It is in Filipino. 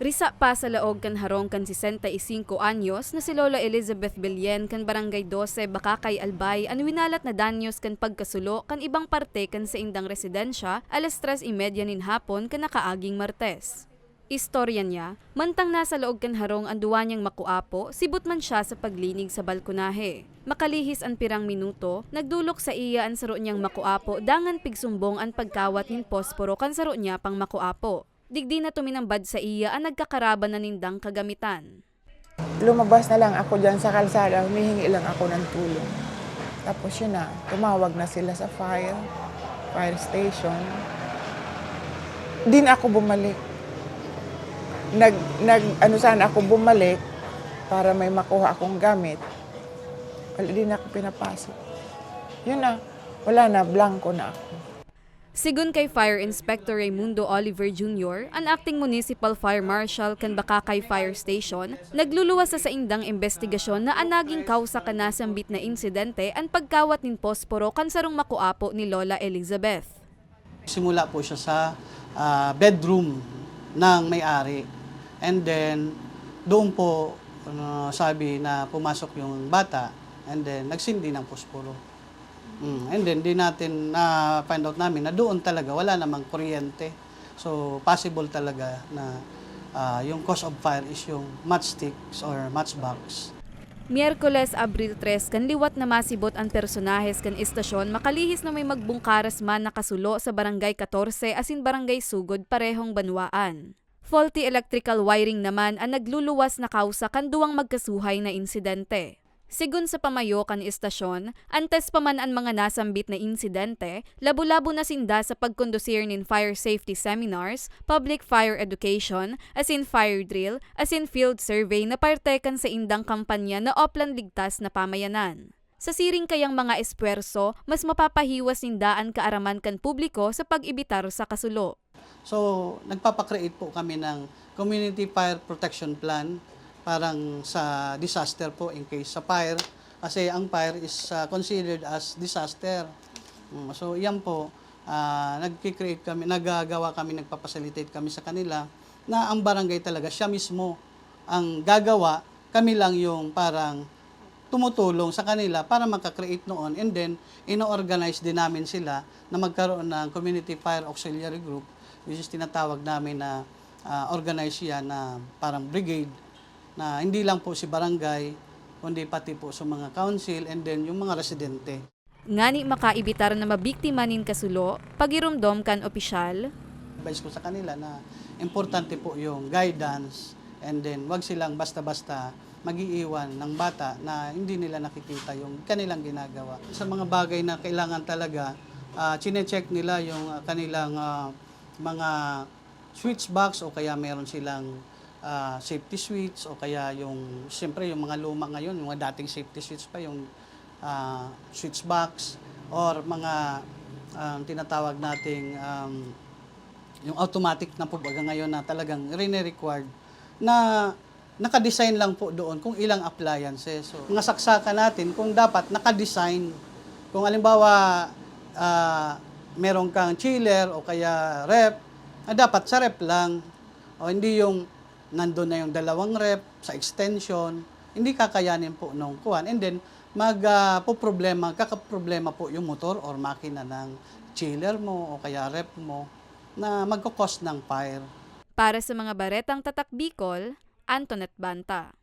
Risa pa sa laog kan harong kan 65 anyos na si Lola Elizabeth Belien kan Barangay 12 Bakakay Albay ang winalat na danyos kan pagkasulo kan ibang parte kan sa indang residensya alas 3.30 nin hapon kan nakaaging Martes. Istorya niya, mantang nasa loob kan harong ang duwa niyang makuapo, sibot man siya sa paglinig sa balkonahe. Makalihis ang pirang minuto, nagdulok sa iya ang saro niyang makuapo, dangan pigsumbong ang pagkawat nin posporo kan saro niya pang makuapo. Digdi na tuminambad sa iya ang nagkakaraba na nindang kagamitan. Lumabas na lang ako dyan sa kalsada, humihingi lang ako ng tulong. Tapos yun na, tumawag na sila sa fire, fire station. Di na ako bumalik. Nag, nag, ano sana ako bumalik para may makuha akong gamit. Wala, di na ako pinapasok. Yun na, wala na, blanco na ako. Sigun kay Fire Inspector Raimundo Oliver Jr., ang acting municipal fire marshal kan Bakakay Fire Station, nagluluwas sa saindang investigasyon na anaging kausa ka nasambit na insidente ang pagkawat nin posporo kan sarong makuapo ni Lola Elizabeth. Simula po siya sa ah, bedroom ng may-ari. And then, doon po ano, sabi na pumasok yung bata and then nagsindi ng posporo. Mm, And then, di natin na find out namin na doon talaga wala namang kuryente. So, possible talaga na ah, yung cause of fire is yung matchsticks or matchbox. Miyerkules, Abril 3, kan liwat na masibot ang personahes kan istasyon, makalihis na may magbungkaras man nakasulo sa Barangay 14 asin Barangay Sugod parehong banwaan. Faulty electrical wiring naman ang nagluluwas na kausa kan duwang magkasuhay na insidente. Sigun sa pamayo kan istasyon, antes pa man ang mga nasambit na insidente, labo-labo na sinda sa pagkondusir nin fire safety seminars, public fire education, as in fire drill, as in field survey na parte kan sa indang kampanya na Oplan Ligtas na Pamayanan. Sa siring kayang mga espuerso, mas mapapahiwas nindaan kaaraman kan publiko sa pag-ibitar sa kasulo. So, nagpapakreate po kami ng Community Fire Protection Plan parang sa disaster po in case sa fire. Kasi ang fire is uh, considered as disaster. Mm, So, yan po, uh, nag-create kami, nagagawa kami, nagpapacilitate kami sa kanila na ang barangay talaga, siya mismo ang gagawa, kami lang yung parang tumutulong sa kanila para makakreate noon and then ino-organize din namin sila na magkaroon ng Community Fire Auxiliary Group which is tinatawag namin na ah, organize yan na parang brigade na hindi lang po si barangay kundi pati po sa mga council and then yung mga residente. Ngani makaibitar na mabiktima nin kasulo, pagirumdom kan opisyal, advice ko sa kanila na importante po yung guidance and then wag silang basta-basta magiiwan ng bata na hindi nila nakikita yung kanilang ginagawa. Sa mga bagay na kailangan talaga, uh, chine-check nila yung ah, kanilang ah, mga switch box o kaya meron silang ah, safety switch o kaya yung, siyempre yung mga luma ngayon, yung mga dating safety switch pa, yung ah, switch box or mga ah, tinatawag nating um, yung automatic na po ngayon na talagang rene-required na nakadesign lang po doon kung ilang appliances. So, mga saksakan natin kung dapat nakadesign. Kung alimbawa ah, meron kang chiller o kaya rep, ah, dapat sa rep lang. O hindi yung nandun na yung dalawang rep sa extension, hindi kakayanin po nung kuhan. And then, mag ah, po problema, kakaproblema po yung motor or makina ng chiller mo o kaya rep mo na magkakos ng fire. para sa mga baretang tatak Bicol, Antoinette Banta.